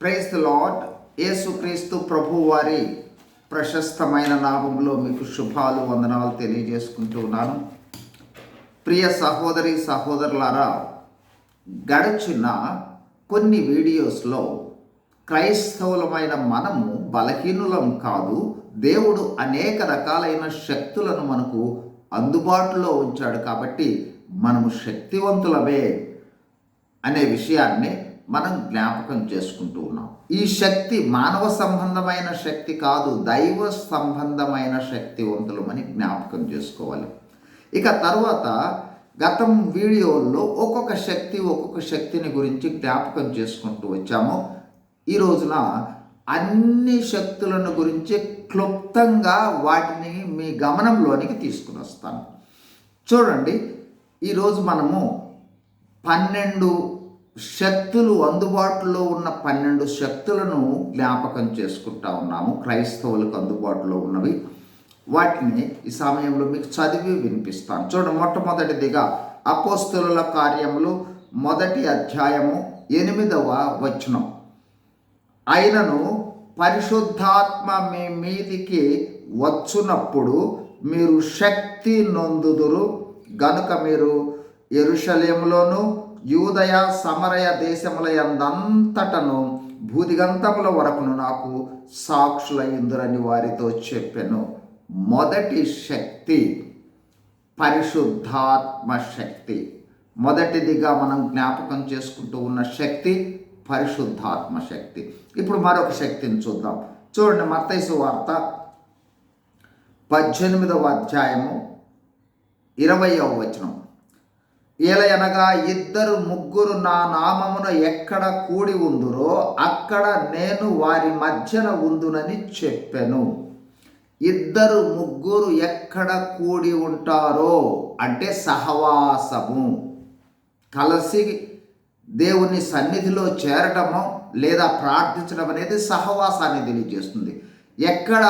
Praise the lord యేసుక్రీస్తు ప్రభు వారి ప్రశస్తమైన నామంలో మీకు శుభాలు వందనాలు తెలియజేసుకుంటూ ఉన్నాను. ప్రియ సహోదరి సహోదరులారా గడిచిన కొన్ని వీడియోస్లో క్రైస్తవులమైన మనము బలహీనులం కాదు. దేవుడు అనేక రకాలైన శక్తులను మనకు అందుబాటులో ఉంచాడు కాబట్టి మనము శక్తివంతులమే అనే విషయాన్ని మనం జ్ఞాపకం చేసుకుంటూ ఉన్నాం. ఈ శక్తి మానవ సంబంధమైన శక్తి కాదు దైవ సంబంధమైన శక్తివంతులమని జ్ఞాపకం చేసుకోవాలి. ఇక తర్వాత గతం వీడియోల్లో ఒక్కొక్క శక్తి ఒక్కొక్క శక్తిని గురించి జ్ఞాపకం చేసుకుంటూ వచ్చాము. ఈ రోజున అన్ని శక్తులను గురించి క్లుప్తంగా వాటిని మీ గమనంలోనికి తీసుకుని వస్తాను. చూడండి ఈరోజు మనము పన్నెండు శక్తులు అందుబాటులో ఉన్న పన్నెండు శక్తులను జ్ఞాపకం చేసుకుంటా ఉన్నాము. క్రైస్తవులకు అందుబాటులో ఉన్నవి. వాటిని ఈ సమయంలో మీకు చదివి వినిపిస్తాను. చూడండి మొట్టమొదటిదిగా అపోస్తుల కార్యములు మొదటి అధ్యాయము ఎనిమిదవ వచనం. అయినను పరిశుద్ధాత్మ మీ మీదికి వచ్చునప్పుడు మీరు శక్తి నొందుదురు. గనుక మీరు ఎరుషలేములోను యూదయ సమరయ దేశముల ఎందంతటను భూదిగంతముల వరకును నాకు సాక్షులయ్యుందురని వారితో చెప్పాను. మొదటి శక్తి పరిశుద్ధాత్మ శక్తి. మొదటిదిగా మనం జ్ఞాపకం చేసుకుంటూ ఉన్న శక్తి పరిశుద్ధాత్మ శక్తి. ఇప్పుడు మరొక శక్తిని చూద్దాం. చూడండి మత్తైసు వార్త పద్దెనిమిదవ అధ్యాయము ఇరవయవ వచనం. ఏలయనగా ఇద్దరు ముగ్గురు నా నామమున ఎక్కడ కూడి ఉందురో అక్కడ నేను వారి మధ్యన ఉందునని చెప్పాను. ఇద్దరు ముగ్గురు ఎక్కడ కూడి ఉంటారో అంటే సహవాసము. కలిసి దేవుని సన్నిధిలో చేరటము లేదా ప్రార్థించడం అనేది సహవాసాన్ని తెలియజేస్తుంది. ఎక్కడ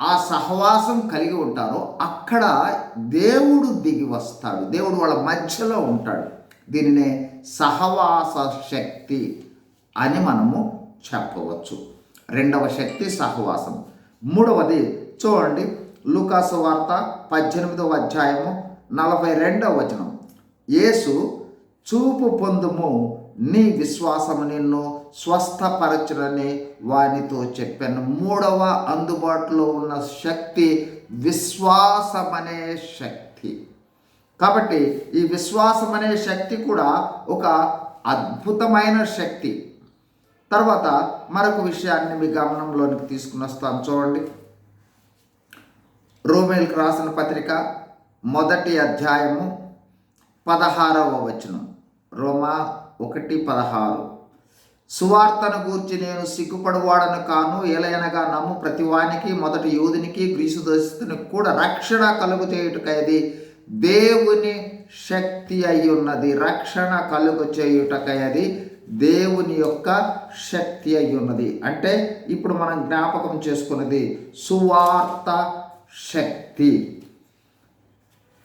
ఆ సహవాసం కలిగి ఉంటారో అక్కడ దేవుడు దిగి వస్తాడు. దేవుడు వాళ్ళ మధ్యలో ఉంటాడు. దీనినే సహవాస శక్తి అని మనము చెప్పవచ్చు. రెండవ శక్తి సహవాసం. మూడవది చూడండి లూకాసు వార్త పద్దెనిమిదవ అధ్యాయము నలభై రెండవ వచనం. యేసు చూపు పొందుము నీ విశ్వాసము నిన్ను స్వస్థపరచునని వానితో చెప్పాను. మూడవ అందుబాటులో ఉన్న శక్తి విశ్వాసమనే శక్తి. కాబట్టి ఈ విశ్వాసం అనే శక్తి కూడా ఒక అద్భుతమైన శక్తి. తర్వాత మరొక విషయాన్ని మీ గమనంలోనికి తీసుకుని వస్తాను. చూడండి. రోమేల్కి రాసిన పత్రిక మొదటి అధ్యాయము పదహారవ వచనం. రోమా ఒకటి పదహారు. సువార్తను గూర్చి నేను సిగ్గుపడువాడను కాను ఏలయనగా నమ్ము ప్రతివానికి మొదటి యోధునికి గ్రీసు దేశస్తునికి కూడా రక్షణ కలుగు చేయుటకైది దేవుని శక్తి అయి ఉన్నది రక్షణ కలుగు చేయుటకైది దేవుని యొక్క శక్తి అయి ఉన్నది అంటే ఇప్పుడు మనం జ్ఞాపకం చేసుకున్నది సువార్త శక్తి.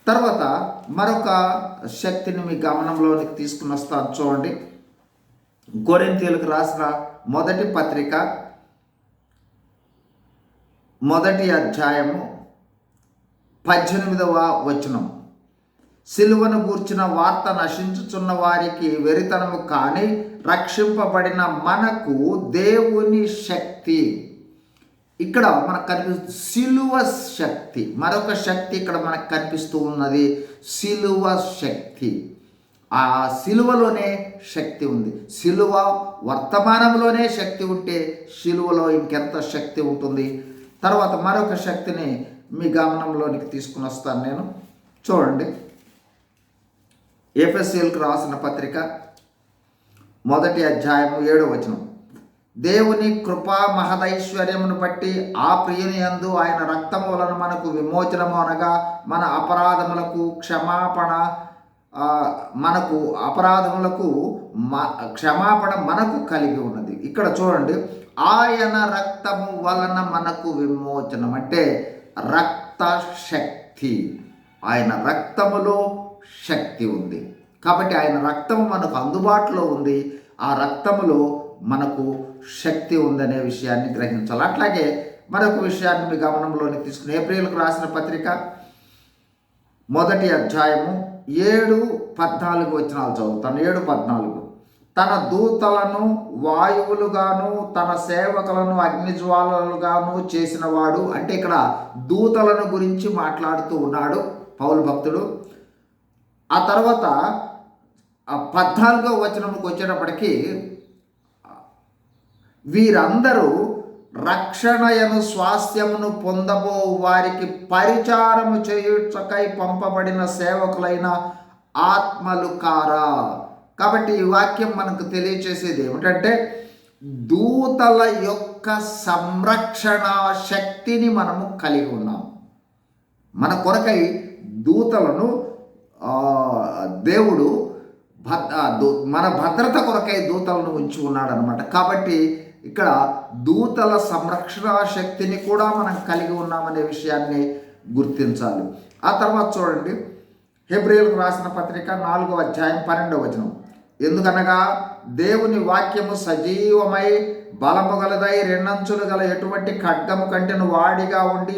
తర్వాత మరొక శక్తిని మీ గమనంలోనికి తీసుకుని వస్తాను. చూడండి. గోరెంతీయులకు రాసిన మొదటి పత్రిక మొదటి అధ్యాయము పద్దెనిమిదవ వచనం. సిలువను గూర్చిన వార్త నశించుచున్న వారికి వెరితనము కానీ రక్షింపబడిన మనకు దేవుని శక్తి. ఇక్కడ మనకు కనిపిస్తు సిలువ శక్తి. మరొక శక్తి ఇక్కడ మనకు కనిపిస్తూ ఉన్నది సిలువ శక్తి. ఆ సిలువలోనే శక్తి ఉంది. సిలువ వర్తమానంలోనే శక్తి ఉంటే సిలువలో ఇంకెంత శక్తి ఉంటుంది? తర్వాత మరొక శక్తిని మీ గమనంలోనికి తీసుకుని వస్తాను నేను. చూడండి. ఏపీఎస్సీలకు రాసిన పత్రిక మొదటి అధ్యాయము ఏడో వచనం. దేవుని కృపా మహదైశ్వర్యమును బట్టి ఆ ప్రియుని యందు ఆయన రక్తము వలన మనకు విమోచనము అనగా మన అపరాధములకు క్షమాపణ మనకు అపరాధములకు మ క్షమాపణ మనకు కలిగి ఉన్నది. ఇక్కడ చూడండి ఆయన రక్తము వలన మనకు విమోచనం. అంటే రక్త శక్తి ఆయన రక్తములో శక్తి ఉంది. కాబట్టి ఆయన రక్తము మనకు అందుబాటులో ఉంది. ఆ రక్తములో మనకు శక్తి ఉందనే విషయాన్ని గ్రహించాలి. అట్లాగే మరొక విషయాన్ని మీ గమనంలోని తీసుకుని ఏప్రిల్కు రాసిన పత్రిక మొదటి అధ్యాయము ఏడు పద్నాలుగు వచనాలు చదువుతాను. ఏడు పద్నాలుగు. తన దూతలను వాయువులుగాను తన సేవకులను అగ్నిజ్వాలలుగాను చేసినవాడు అంటే ఇక్కడ దూతలను గురించి మాట్లాడుతూ ఉన్నాడు పౌలు భక్తుడు. ఆ తర్వాత ఆ పద్నాలుగో వచనంకి వచ్చేటప్పటికీ వీరందరూ రక్షణయను స్వాస్థ్యమును పొందబో వారికి పరిచారము చేయుటకై పంపబడిన సేవకులైన ఆత్మలు కారా కాబట్టి ఈ వాక్యం మనకు తెలియచేసేది ఏమిటంటే దూతల యొక్క సంరక్షణ శక్తిని మనము కలిగి ఉన్నాం మన కొరకై దూతలను దేవుడు భద్ర దూ- మన భద్రత కొరకై దూతలను ఉంచి ఉన్నాడు అనమాట కాబట్టి ఇక్కడ దూతల సంరక్షణ శక్తిని కూడా మనం కలిగి ఉన్నామనే విషయాన్ని గుర్తించాలి. ఆ తర్వాత చూడండి. హెబ్రిల్కు రాసిన పత్రిక నాలుగో అధ్యాయం పన్నెండవ వచనం. ఎందుకనగా దేవుని వాక్యము సజీవమై బలము గలదై రెండంచులు గల ఎటువంటి ఖడ్గము కంటెను వాడిగా ఉండి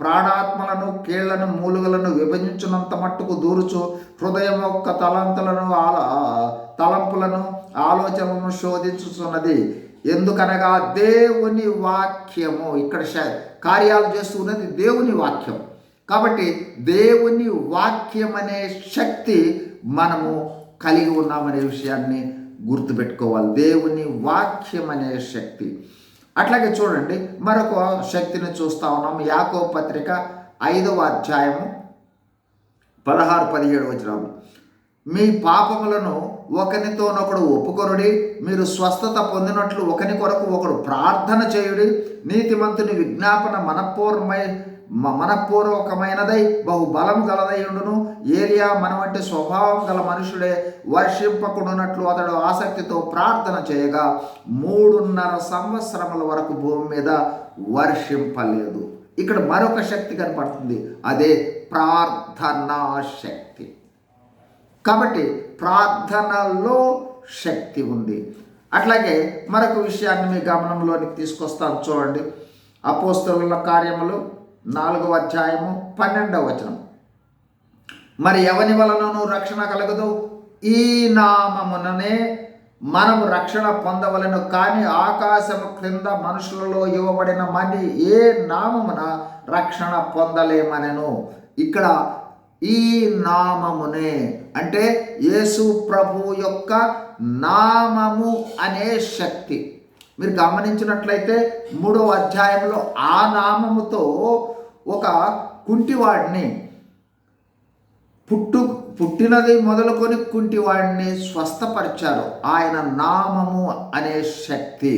ప్రాణాత్మలను కీళ్ళను మూలుగలను విభజించినంత మట్టుకు దూరుచు హృదయం యొక్క తలంతులను ఆల తలంపులను ఆలోచనలను శోధించుచున్నది. ఎందుకనగా దేవుని వాక్యము ఇక్కడ శ- కార్యాలు చేస్తున్నది దేవుని వాక్యం. కాబట్టి దేవుని వాక్యం అనే శక్తి మనము కలిగి ఉన్నామనే విషయాన్ని గుర్తుపెట్టుకోవాలి. దేవుని వాక్యం అనే శక్తి. అట్లాగే చూడండి మరొక శక్తిని చూస్తా ఉన్నాం. యాకో పత్రిక ఐదవ అధ్యాయము పదహారు పదిహేడు వచ్చిన మీ పాపములను ఒకనితోనొకడు ఒప్పుకొనుడి మీరు స్వస్థత పొందినట్లు ఒకని కొరకు ఒకడు ప్రార్థన చేయుడి నీతిమంతుని విజ్ఞాపన మనపూర్వమై మనపూర్వకమైనదై బహుబలం గలదై ఉండును. ఏలియా మన వంటి స్వభావం గల మనుషుడే వర్షింపకుండానట్లు అతడు ఆసక్తితో ప్రార్థన చేయగా మూడున్నర సంవత్సరముల వరకు భూమి మీద వర్షింపలేదు. ఇక్కడ మరొక శక్తి కనపడుతుంది. అదే ప్రార్థనా శక్తి. కాబట్టి ప్రార్థనలో శక్తి ఉంది. అట్లాగే మరొక విషయాన్ని మీ గమనంలోనికి తీసుకొస్తాను చూడండి. అపోస్తలుల కార్యములు నాలుగవ అధ్యాయము పన్నెండవ వచనం. మరి ఎవని వలనను రక్షణ కలగదు? ఈ నామముననే మనము రక్షణ పొందవలను కానీ ఆకాశము క్రింద మనుషులలో ఇవ్వబడిన మని ఏ నామమున రక్షణ పొందలేమనెను? ఇక్కడ ఈ నామమునే అంటే యేసు ప్రభు యొక్క నామము అనే శక్తి. మీరు గమనించినట్లయితే మూడవ అధ్యాయంలో ఆ నామముతో ఒక కుంటివాడిని పుట్టు పుట్టినది మొదలుకొని కుంటివాడిని స్వస్థపరిచారు. ఆయన నామము అనే శక్తి.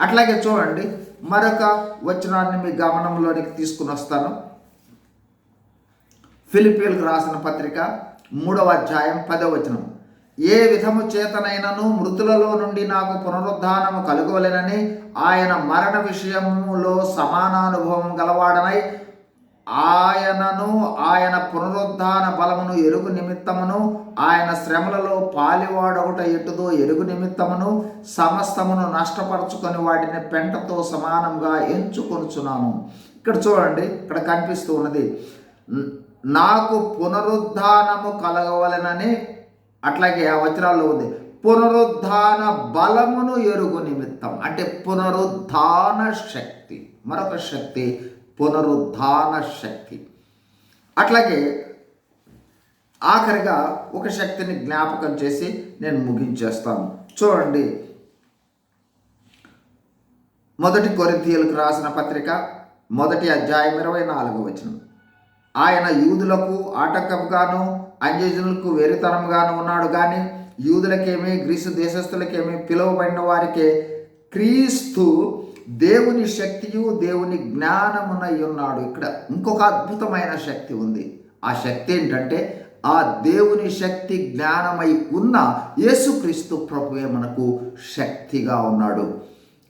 అట్లాగే చూడండి మరొక వచనాన్ని మీ గమనంలోనికి తీసుకుని వస్తాను. ఫిలిపియల్కు రాసిన పత్రిక మూడవ అధ్యాయం పదవచనం ఏ విధము చేతనైనను మృతులలో నుండి నాకు పునరుద్ధానము కలుగవలెనని ఆయన మరణ విషయములో సమానానుభవం గలవాడనై ఆయనను ఆయన పునరుద్ధాన బలమును ఎరుగు నిమిత్తమును ఆయన శ్రమలలో పాలివాడొకట ఎటుదో ఎరుగు నిమిత్తమును సమస్తమును నష్టపరుచుకొని వాటిని పెంటతో సమానంగా ఎంచుకొనుచున్నాను. ఇక్కడ చూడండి ఇక్కడ కనిపిస్తూ ఉన్నది. నాకు పునరుద్ధానము కలగవలెనని అట్లాగే ఆ వచనాల్లో ఉంది. పునరుద్ధాన బలమును ఎరుగు నిమిత్తం. అంటే పునరుద్ధాన శక్తి. మరొక శక్తి పునరుద్ధాన శక్తి. అట్లాగే ఆఖరిగా ఒక శక్తిని జ్ఞాపకం చేసి నేను ముగించేస్తాను. చూడండి. మొదటి కొరితీయులకు రాసిన పత్రిక మొదటి అధ్యాయం ఇరవై నాలుగు వచనం. ఆయన యూదులకు ఆటంకంగాను అన్యజనులకు వెరితనముగాను ఉన్నాడు. కానీ యూదులకేమి గ్రీసు దేశస్థులకేమి పిలువబడిన వారికే క్రీస్తు దేవుని శక్తియు దేవుని జ్ఞానమునై ఉన్నాడు. ఇక్కడ ఇంకొక అద్భుతమైన శక్తి ఉంది. ఆ శక్తి ఏంటంటే ఆ దేవుని శక్తి జ్ఞానమై ఉన్న యేసుక్రీస్తు ప్రభువే మనకు శక్తిగా ఉన్నాడు.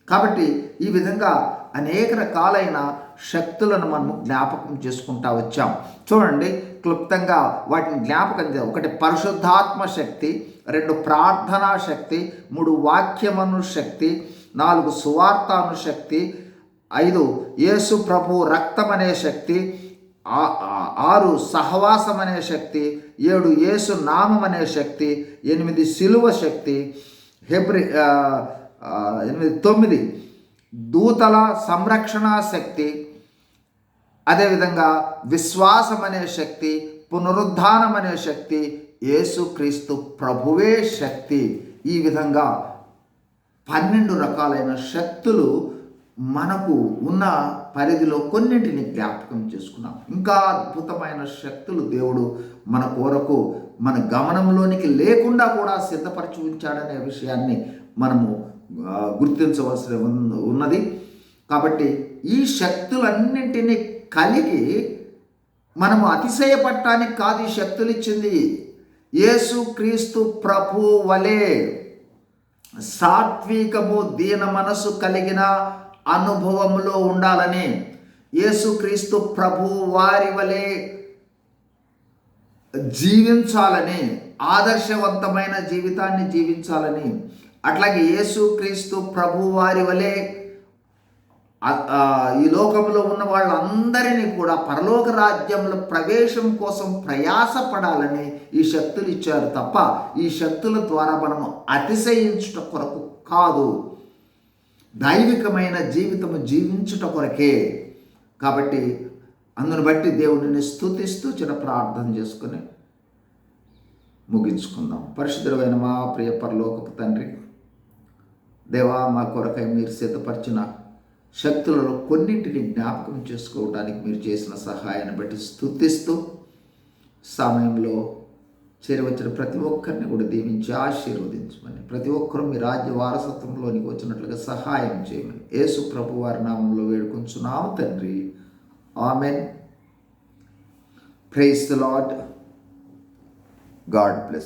కాబట్టి ఈ విధంగా అనేక రకాలైన శక్తులను మనం జ్ఞాపకం చేసుకుంటా వచ్చాం. చూడండి క్లుప్తంగా వాటిని జ్ఞాపకం ఒకటి పరిశుద్ధాత్మ శక్తి రెండు ప్రార్థనా శక్తి మూడు వాక్యమను శక్తి నాలుగు సువార్తాను శక్తి ఐదు యేసు ప్రభు రక్తం అనే శక్తి ఆరు సహవాసం అనే శక్తి ఏడు యేసు నామం అనే శక్తి ఎనిమిది సిలువ శక్తి హెబ్రి ఎనిమిది తొమ్మిది దూతల సంరక్షణ శక్తి అదేవిధంగా విశ్వాసం అనే శక్తి పునరుద్ధానం అనే శక్తి యేసుక్రీస్తు ప్రభువే శక్తి. ఈ విధంగా పన్నెండు రకాలైన శక్తులు మనకు ఉన్న పరిధిలో కొన్నింటిని జ్ఞాపకం చేసుకున్నాం. ఇంకా అద్భుతమైన శక్తులు దేవుడు మన కోరకు మన గమనంలోనికి లేకుండా కూడా సిద్ధపరచి ఉంచాడనే విషయాన్ని మనము గుర్తించవలసి ఉన్నది. కాబట్టి ఈ శక్తులన్నింటినీ కలిగి మనము అతిశయపడటానికి కాదు ఈ శక్తులు ఇచ్చింది. యేసు క్రీస్తు ప్రభు వలె సాత్వికము దీన మనసు కలిగిన అనుభవంలో ఉండాలని యేసుక్రీస్తు ప్రభు వారి వలె జీవించాలని ఆదర్శవంతమైన జీవితాన్ని జీవించాలని అట్లాగే యేసుక్రీస్తు ప్రభు వారి వలె ఈ లోకంలో ఉన్న వాళ్ళందరినీ కూడా పరలోక రాజ్యంలో ప్రవేశం కోసం ప్రయాసపడాలని ఈ శక్తులు ఇచ్చారు తప్ప ఈ శక్తుల ద్వారా మనము అతిశయించుట కొరకు కాదు. దైవికమైన జీవితము జీవించుట కొరకే. కాబట్టి అందును బట్టి దేవుడిని స్తుతిస్తూ చిన్న ప్రార్థన చేసుకుని ముగించుకుందాం. పరిశుద్ధమైన మా ప్రియ పరలోకపు తండ్రి దేవా మా కొరకై మీరు సిద్ధపరిచిన శక్తులలో కొన్నింటిని జ్ఞాపకం చేసుకోవడానికి మీరు చేసిన సహాయాన్ని బట్టి స్తుతిస్తూ సమయంలో చేరవచ్చిన ప్రతి ఒక్కరిని కూడా దీవించి ఆశీర్వదించమని ప్రతి ఒక్కరూ మీ రాజ్య వారసత్వంలోనికి వచ్చినట్లుగా సహాయం చేయమని యేసు ప్రభు వారి నామంలో వేడుకొంచున్నాము తండ్రి. Amen. Praise the Lord God bless